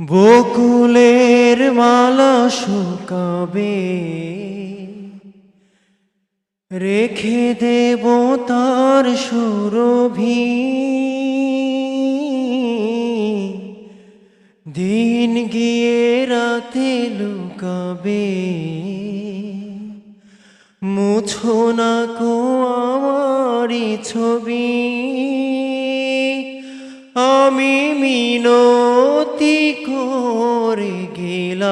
বকুলের মালা শুকাবে। রেখে দেব তার সুরভি। দিন গিয়ে রাতে লুকাবে। মুছো না কো আমারি ছবি। আমি মিনতি করে গেলাম।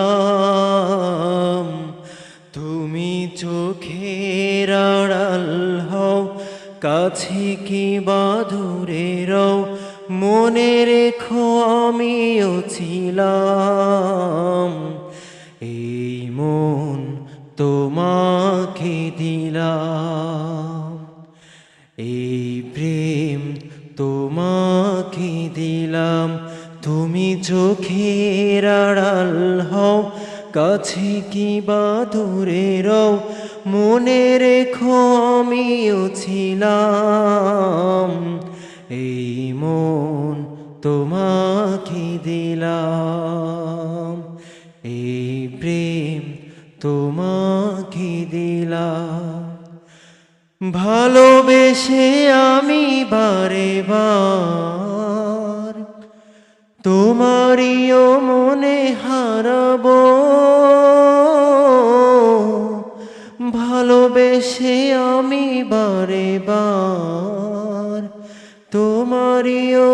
তুমি চোখের আড়াল হও, কাছে কি বাদুরে রও, মনে রেখো আমিও ছিলাম। এই মন তোমাকে দিলাম। এই প্রেম তোমাকে দিলাম। তুমি চোখের আড়াল হও, কাছে কি বা দূরে রও, মনে রেখো আমিও ছিলাম। এই মন তোমাকে দিলাম, এই প্রেম তোমাকে দিলাম। ভালোবেসে আমি বারে বার তোমারিও মনে হারাব। ভালোবেসে আমি বারে বার তোমারিও